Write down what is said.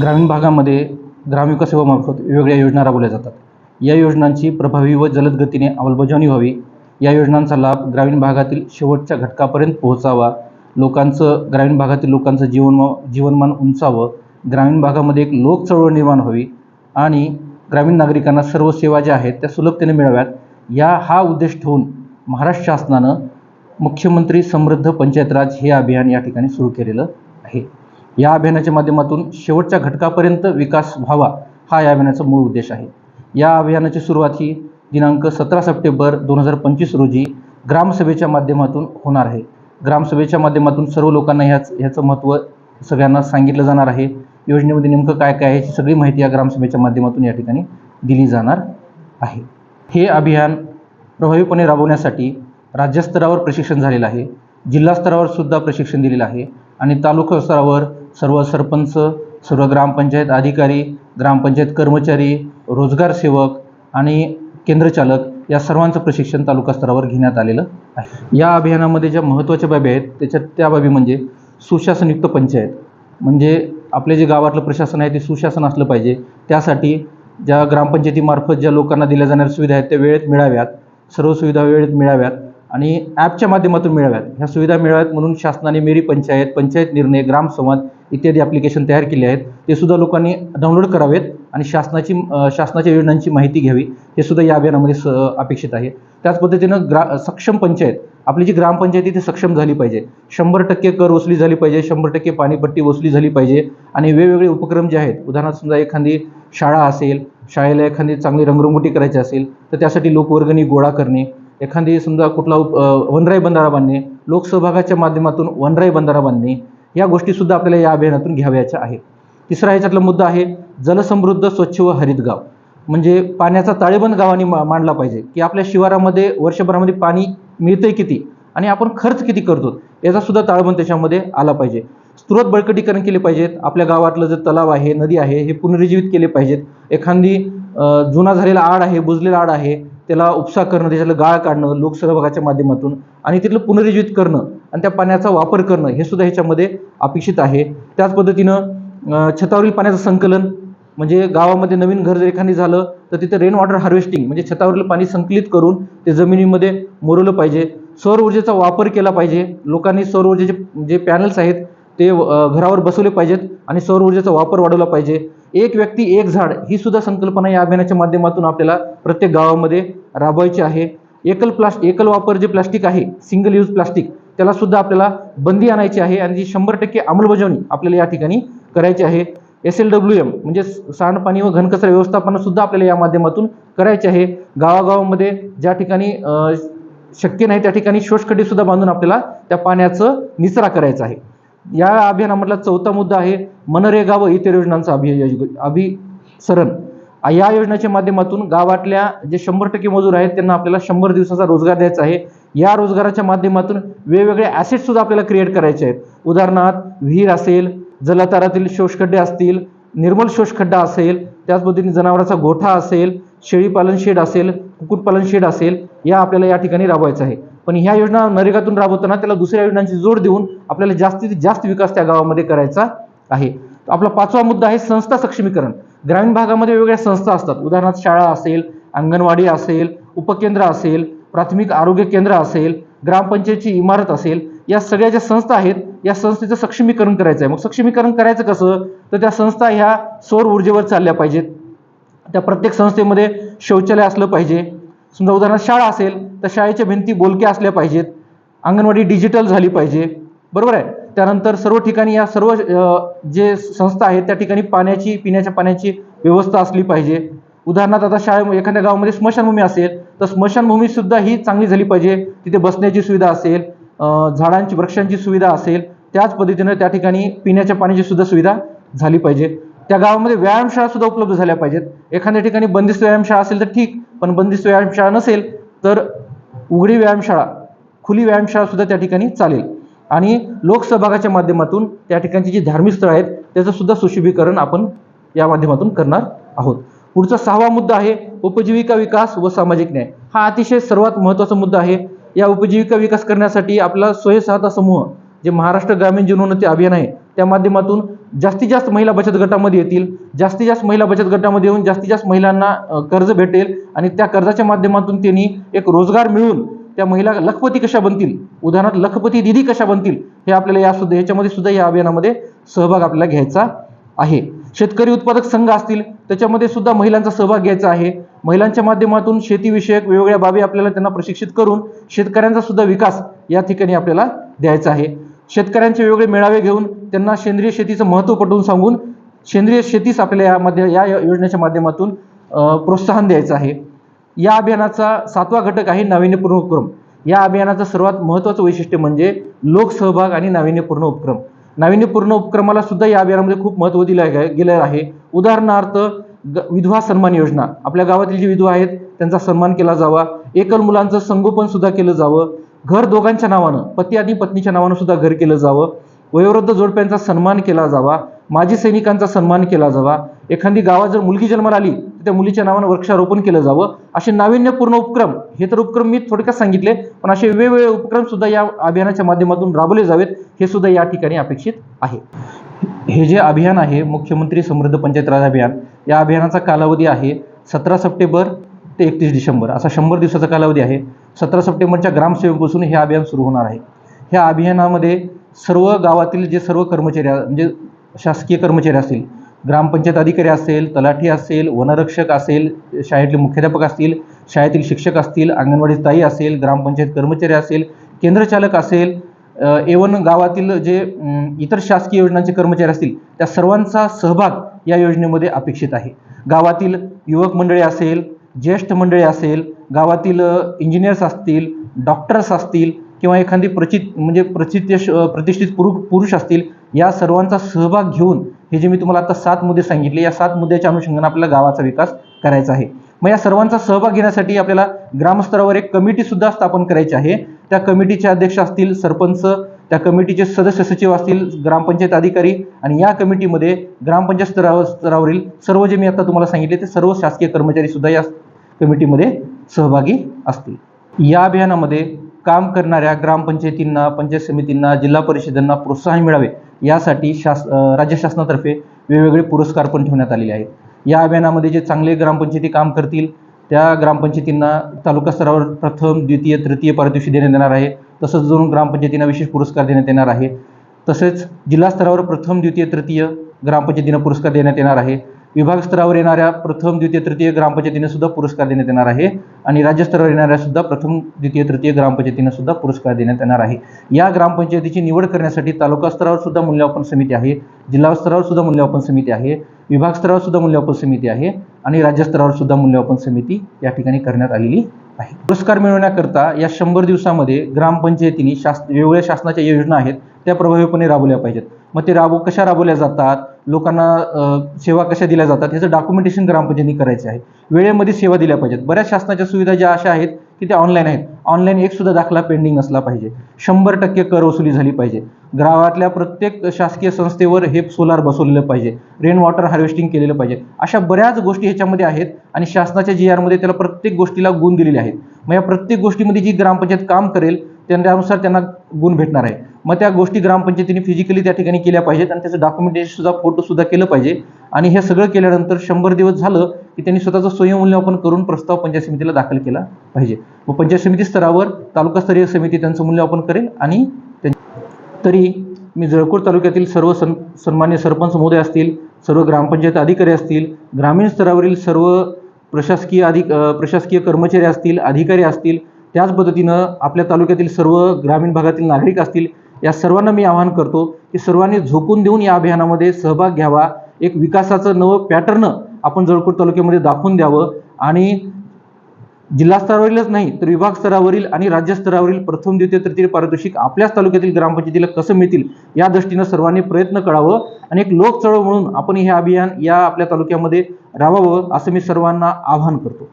ग्रामीण भागामध्ये ग्रामविकास सेवामार्फत वेगवेगळ्या योजना राबवल्या जातात. या योजनांची प्रभावी व जलद गतीने अंमलबजावणी व्हावी. या योजनांचा लाभ ग्रामीण भागातील शेवटच्या घटकापर्यंत पोहोचावा. लोकांचं ग्रामीण भागातील लोकांचं जीवन जीवनमान उंचावं. ग्रामीण भागामध्ये एक लोक चळवळ निर्माण व्हावी. आणि ग्रामीण नागरिकांना सर्व सेवा ज्या आहेत त्या सुलभतेने मिळाव्यात. या हा उद्देश ठेवून महाराष्ट्र शासनानं मुख्यमंत्री समृद्ध पंचायत राज हे अभियान या ठिकाणी सुरू केलेलं आहे. या अभियानाच्या माध्यमातून शेवटच्या घटकापर्यंत विकास व्हावा हा या अभियानाचा मूळ उद्देश आहे. या अभियानाची सुरुवात ही दिनांक सतरा सप्टेंबर दोन हजार पंचवीस रोजी ग्रामसभेच्या माध्यमातून होणार आहे. ग्रामसभेच्या माध्यमातून सर्व लोकांना ह्याच ह्याचं महत्त्व सगळ्यांना सांगितलं जाणार आहे. योजनेमध्ये नेमकं काय काय आहे याची सगळी माहिती या ग्रामसभेच्या माध्यमातून या ठिकाणी दिली जाणार आहे. हे अभियान प्रभावीपणे राबवण्यासाठी राज्यस्तरावर प्रशिक्षण झालेलं आहे. जिल्हा स्तरावर सुद्धा प्रशिक्षण दिलेलं आहे आणि तालुका स्तरावर सर्व सरपंच सर्व ग्रामपंचायत अधिकारी ग्रामपंचायत कर्मचारी रोजगार सेवक आणि केंद्रचालक या सर्वांचं प्रशिक्षण तालुका स्तरावर घेण्यात आलेलं आहे. या अभियानामध्ये ज्या महत्त्वाच्या बाबी आहेत त्याच्यात त्या बाबी म्हणजे सुशासनयुक्त पंचायत. म्हणजे आपले जे गावातलं प्रशासन आहे ते सुशासन असलं पाहिजे. त्यासाठी ज्या ग्रामपंचायतीमार्फत ज्या लोकांना दिल्या जाणाऱ्या सुविधा आहेत त्या वेळेत मिळाव्यात सर्व सुविधा वेळेत मिळाव्यात आणि ॲपच्या माध्यमातून मिळाव्यात. ह्या सुविधा मिळाव्यात म्हणून शासनाने मेरी पंचायत पंचायत निर्णय ग्रामसंवाद इत्यादी ॲप्लिकेशन तयार केले आहेत. ते सुद्धा लोकांनी डाउनलोड करावेत आणि शासनाची शासनाच्या योजनांची माहिती घ्यावी. हे सुद्धा या अभियानामध्ये स अपेक्षित आहे. त्याच पद्धतीनं ग्रा सक्षम पंचायत आपली जी ग्रामपंचायत इथे ती सक्षम झाली पाहिजे. शंभर टक्के कर वसुली झाली पाहिजे शंभर टक्के पाणीपट्टी वसुली झाली पाहिजे आणि वेगवेगळे उपक्रम जे आहेत उदाहरणार्थ समजा एखादी शाळा असेल शाळेला एखादी चांगली रंगरंगोटी करायची असेल तर त्यासाठी लोकवर्गणी गोळा करणे एखादी समजा कुठला उप वनराई बंधारा बांधणे लोकसहभागाच्या माध्यमातून वनराई बंधारा बांधणे या गोष्टीसुद्धा आपल्याला या अभियानातून घ्यावयाच्या आहेत. तिसरा ह्याच्यातला मुद्दा आहे जलसमृद्ध स्वच्छ व हरित गाव. म्हणजे पाण्याचा ताळेबंद गावाने मा मांडला पाहिजे की आपल्या शिवारामध्ये वर्षभरामध्ये पाणी मिळतंय किती आणि आपण खर्च किती करतो याचासुद्धा ताळेबंद त्याच्यामध्ये आला पाहिजे. स्त्रोत बळकटीकरण केले पाहिजेत आपल्या गावातलं जे तलाव आहे नदी आहे हे पुनरुज्जीवित केले पाहिजेत. एखादी जुना झालेला आड आहे बुजलेला आड आहे त्याला उपसा करणं त्याच्यातलं गाळ काढणं लोकसहभागाच्या माध्यमातून आणि तिथलं पुनरुज्जीवित करणं आणि त्या पाण्याचा वापर करणं हे सुद्धा ह्याच्यामध्ये अपेक्षित आहे. त्याच पद्धतीनं छतावरील पाण्याचं संकलन म्हणजे गावामध्ये नवीन घर जर एखादी झालं तर तिथे रेन वॉटर हार्वेस्टिंग म्हणजे छतावरील पाणी संकलित करून ते जमिनीमध्ये मुरवलं पाहिजे. सौर ऊर्जेचा वापर केला पाहिजे. लोकांनी सौर ऊर्जेचे जे पॅनल्स आहेत ते घरावर बसवले पाहिजेत आणि सौर ऊर्जेचा वापर वाढवला पाहिजे. एक व्यक्ती एक झाड ही सुद्धा संकल्पना या अभियानाच्या माध्यमातून आपल्याला प्रत्येक गावामध्ये राबवायची आहे. एकल प्लास्ट एकल वापर जे प्लास्टिक आहे सिंगल यूज प्लास्टिक त्याला सुद्धा आपल्याला बंदी आणायची आहे आणि जी शंभर टक्के अंमलबजावणी आपल्याला या ठिकाणी करायची आहे. एस एल डब्ल्यू एम म्हणजे सांडपाणी व घनकचरा व्यवस्थापन सुद्धा आपल्याला या माध्यमातून करायचे आहे. गावागावामध्ये ज्या ठिकाणी शक्य नाही त्या ठिकाणी शोषखड्डे सुद्धा बांधून आपल्याला त्या पाण्याचं निचरा करायचा आहे. या अभियानामधला चौथा मुद्दा आहे मनरेगा व इतर योजनांचं अभि अभिसरण. या योजनेच्या माध्यमातून गावातल्या जे शंभर टक्के मजूर आहेत त्यांना आपल्याला शंभर दिवसाचा रोजगार द्यायचा आहे. या रोजगाराच्या माध्यमातून वेगवेगळे ॲसेट सुद्धा आपल्याला क्रिएट करायचे आहेत. उदाहरणार्थ विहीर असेल जलतारातील शोषखड्डे असतील निर्मल शोषखड्डा असेल त्याच पद्धतीने जनावरांचा गोठा असेल शेळीपालन शेड असेल कुक्कुटपालन शेड असेल या आपल्याला या ठिकाणी राबवायचं आहे. पण ह्या योजना नरेगातून राबवताना त्याला दुसऱ्या योजनांची जोड देऊन आपल्याला जास्तीत जास्त विकास त्या गावामध्ये करायचा आहे. आपला पाचवा मुद्दा आहे संस्था सक्षमीकरण. ग्रामीण भागामध्ये वेगवेगळ्या संस्था असतात. उदाहरणार्थ शाळा असेल अंगणवाडी असेल उपकेंद्र असेल प्राथमिक आरोग्य केंद्र असेल ग्रामपंचायतची इमारत असेल या सगळ्या ज्या संस्था आहेत या संस्थेचं सक्षमीकरण करायचं आहे मग सक्षमीकरण करायचं कसं? तर त्या संस्था ह्या सौर ऊर्जेवर चालल्या पाहिजेत. त्या प्रत्येक संस्थेमध्ये शौचालय असलं पाहिजे. समजा उदाहरणार्थ शाळा असेल तर शाळेच्या भिंती बोलक्या असल्या पाहिजेत. अंगणवाडी डिजिटल झाली पाहिजे. बरोबर आहे? त्यानंतर सर्व ठिकाणी या सर्व जे संस्था आहेत त्या ठिकाणी पाण्याची पिण्याच्या पाण्याची व्यवस्था असली पाहिजे. उदाहरणार्थ आता शाळे एखाद्या गावामध्ये स्मशानभूमी असेल तर स्मशानभूमी सुद्धा ही चांगली झाली पाहिजे. तिथे बसण्याची सुविधा असेल झाडांची वृक्षांची सुविधा असेल त्याच पद्धतीनं त्या ठिकाणी पिण्याच्या पाण्याची सुद्धा सुविधा झाली पाहिजे. त्या गावामध्ये व्यायामशाळा सुद्धा उपलब्ध झाल्या पाहिजेत. एखाद्या ठिकाणी बंदिस्त व्यायामशाळा असेल तर ठीक पण बंदिस्त व्यायामशाळा नसेल तर उघडी व्यायामशाळा खुली व्यायामशाळा सुद्धा त्या ठिकाणी चालेल. आणि लोकसहभागाच्या माध्यमातून त्या ठिकाणची जी धार्मिक स्थळं आहेत त्याचं सुद्धा सुशोभीकरण आपण या माध्यमातून करणार आहोत. पुढचा सहावा मुद्दा आहे उपजीविका विकास व सामाजिक न्याय. हा अतिशय सर्वात महत्त्वाचा मुद्दा आहे. या उपजीविका विकास करण्यासाठी आपला स्वयंसहायता समूह जे महाराष्ट्र ग्रामीण जीवनोन्नती अभियान आहे त्या माध्यमातून जास्तीत जास्त महिला बचत गटामध्ये येतील जास्तीत जास्त महिला बचत गटामध्ये येऊन जास्तीत जास्त महिलांना कर्ज भेटेल आणि त्या कर्जाच्या माध्यमातून त्यांनी एक रोजगार मिळवून त्या महिला लखपती कशा बनतील? उदाहरणार्थ लखपती दिदी कशा बनतील? हे आपल्याला या सुद्धा याच्यामध्ये सुद्धा या अभियानामध्ये सहभाग आपल्याला घ्यायचा आहे. शेतकरी उत्पादक संघ असतील त्याच्यामध्ये सुद्धा महिलांचा सहभाग घ्यायचा आहे. महिलांच्या माध्यमातून शेतीविषयक वेगवेगळ्या बाबी आपल्याला त्यांना प्रशिक्षित करून शेतकऱ्यांचा सुद्धा विकास या ठिकाणी आपल्याला द्यायचा आहे. शेतकऱ्यांचे वेगवेगळे मेळावे घेऊन त्यांना सेंद्रिय शेतीचं महत्त्व पटवून सांगून सेंद्रिय शेतीच आपल्याला यामध्ये या योजनेच्या माध्यमातून प्रोत्साहन द्यायचं आहे. या अभियानाचा सातवा घटक आहे नाविन्यपूर्ण उपक्रम. या अभियानाचं सर्वात महत्त्वाचं वैशिष्ट्य म्हणजे लोकसहभाग आणि नाविन्यपूर्ण उपक्रम. नाविन्यपूर्ण उपक्रमाला सुद्धा या अभियानामध्ये खूप महत्त्व दिलं आहे गेलं आहे. उदाहरणार्थ ग- विधवा सन्मान योजना. आपल्या गावातील जी विधवा आहेत त्यांचा सन्मान केला जावा. एकल मुलांचं संगोपन सुद्धा केलं जावं. घर दोघांच्या नावानं पती आणि पत्नीच्या नावानं सुद्धा घर केलं जावं. वयोवृद्ध जोडप्यांचा सन्मान केला जावा. माजी सैनिकांचा सन्मान केला जावा. एखादी गावात जर मुलगी जन्माला आली तर त्या मुलीच्या नावानं वृक्षारोपण केलं जावं. असे नाविन्यपूर्ण उपक्रम हे तर उपक्रम मी थोडक्यात सांगितले पण असे वेगवेगळे उपक्रम सुद्धा या अभियानाच्या माध्यमातून राबवले जावेत हे सुद्धा या ठिकाणी अपेक्षित आहे. हे जे अभियान आहे मुख्यमंत्री समृद्ध पंचायत राज अभियान या अभियानाचा कालावधी आहे सतरा सप्टेंबर ते एकतीस डिसेंबर. असा शंभर दिवसाचा कालावधी आहे. सतरा सप्टेंबरच्या ग्रामसेवकपासून हे अभियान सुरू होणार आहे. ह्या अभियानामध्ये सर्व गावातील जे सर्व कर्मचारी म्हणजे शासकीय कर्मचारी असतील ग्रामपंचायत अधिकारी असेल तलाठी असेल वनरक्षक असेल शाळेतले मुख्याध्यापक असतील शाळेतील शिक्षक असतील अंगणवाडी ताई असेल ग्रामपंचायत कर्मचारी असेल केंद्रचालक असेल एवन गावातील जे इतर शासकीय योजनांचे कर्मचारी असतील त्या सर्वांचा सहभाग या योजनेमध्ये अपेक्षित आहे. गावातील युवक मंडळी असेल ज्येष्ठ मंडळी असेल गावातील इंजिनियर्स असतील डॉक्टर्स असतील किंवा एखादी प्रचित म्हणजे प्रचित प्रतिष्ठित पुरु पुरुष असतील या सर्वांचा सहभाग घेऊन हे जे मी तुम्हाला आता सात मुद्दे सांगितले या सात मुद्द्याच्या अनुषंगाने आपल्याला गावाचा विकास करायचा आहे. मग या सर्वांचा सहभाग घेण्यासाठी आपल्याला ग्रामस्तरावर एक कमिटी सुद्धा स्थापन करायची आहे. त्या कमिटीचे अध्यक्ष असतील सरपंच त्या कमिटीचे सदस्य सचिव असतील ग्रामपंचायत अधिकारी आणि या कमिटीमध्ये ग्रामपंचायत स्तरावर स्तरावरील सर्व जे मी आता तुम्हाला सांगितले ते सर्व शासकीय कर्मचारी सुद्धा या कमिटीमध्ये सहभागी असतील. या अभियानामध्ये काम करणाऱ्या ग्रामपंचायतींना पंचायत समितींना जिल्हा परिषदांना प्रोत्साहन मिळावे यासाठी शास राज्य शासनातर्फे वेगवेगळे पुरस्कार पण ठेवण्यात आलेले आहेत. या अभियानामध्ये जे चांगले ग्रामपंचायती काम करतील त्या ग्रामपंचायतींना तालुका स्तरावर प्रथम द्वितीय तृतीय पारितोषिक देण्यात येणार आहे. तसंच दोन ग्रामपंचायतींना विशेष पुरस्कार देण्यात येणार आहे. तसेच जिल्हा स्तरावर प्रथम द्वितीय तृतीय ग्रामपंचायतींना पुरस्कार देण्यात येणार आहे. विभाग स्तरावर येणाऱ्या प्रथम द्वितीय तृतीय ग्रामपंचायतीने सुद्धा पुरस्कार देण्यात येणार आहे. आणि राज्यस्तरावर येणाऱ्या सुद्धा प्रथम द्वितीय तृतीय ग्रामपंचायतीने सुद्धा पुरस्कार देण्यात येणार आहे. या ग्रामपंचायतीची निवड करण्यासाठी तालुका स्तरावर सुद्धा मूल्यमापन समिती आहे. जिल्हा स्तरावर सुद्धा मूल्यमापन समिती आहे. विभाग स्तरावर सुद्धा मूल्यमापन समिती आहे. आणि राज्यस्तरावर सुद्धा मूल्यमापन समिती या ठिकाणी करण्यात आलेली आहे. पुरस्कार मिळवण्याकरता या शंभर दिवसामध्ये ग्रामपंचायतीने शास वेगवेगळ्या शासनाच्या योजना आहेत. त्या प्रभावीपणे राबवल्या पाहिजेत. मग ते राबव कशा राबवल्या जातात? लोकांना सेवा कशा दिल्या जातात ह्याचं डॉक्युमेंटेशन ग्रामपंचायतीने करायचे आहे. वेळेमध्ये सेवा दिल्या पाहिजेत. बऱ्याच शासनाच्या सुविधा ज्या अशा आहेत की त्या ऑनलाईन आहेत. ऑनलाईन एक सुद्धा दाखला पेंडिंग असला पाहिजे. शंभर टक्के कर वसुली झाली पाहिजे. गावातल्या प्रत्येक शासकीय संस्थेवर हे सोलार बसवलेलं पाहिजे. रेन वॉटर हार्वेस्टिंग केलेलं पाहिजे. अशा बऱ्याच गोष्टी ह्याच्यामध्ये आहेत आणि शासनाच्या जी आरमध्ये त्याला प्रत्येक गोष्टीला गुण दिलेले आहेत. मग या प्रत्येक गोष्टीमध्ये जी ग्रामपंचायत काम करेल त्यानुसार त्यांना गुण भेटणार आहे. मग त्या गोष्टी ग्रामपंचायतीने फिजिकली त्या ठिकाणी केल्या पाहिजेत आणि त्याचं डॉक्युमेंटेशन सुद्धा फोटो सुद्धा केलं पाहिजे. आणि हे सगळं केल्यानंतर शंभर दिवस झालं की त्यांनी स्वतःचं स्वयंमूल्यांकन करून प्रस्ताव पंचायत समितीला दाखल केला पाहिजे. व पंचायत समिती स्तरावर तालुकास्तरीय समिती त्यांचं मूल्यमापन करेल आणि त्यां- तरी मी जळकोट तालुक्यातील सर्व सन सन्मान्य सरपंच महोदय असतील सर्व ग्रामपंचायत अधिकारी असतील ग्रामीण स्तरावरील सर्व प्रशासकीय अधिक प्रशासकीय कर्मचारी असतील अधिकारी असतील त्याच पद्धतीनं आपल्या तालुक्यातील सर्व ग्रामीण भागातील नागरिक असतील या सर्वांना मी आवाहन करतो की सर्वांनी झोकून देऊन या अभियानामध्ये सहभाग घ्यावा. एक विकासाचं नवं पॅटर्न आपण जळकोट तालुक्यामध्ये दाखवून द्यावं. आणि जिल्हा स्तरावरीलच नाही तर विभाग स्तरावरील आणि राज्य स्तरावरील प्रथम द्वितीय तृतीय पारितोषिक आपल्याच तालुक्यातील ग्रामपंचायतीला कसं मिळतील या दृष्टीनं सर्वांनी प्रयत्न करावं. आणि एक लोक चळवळ म्हणून आपण हे अभियान या आपल्या तालुक्यामध्ये राबवावं असं मी सर्वांना आवाहन करतो.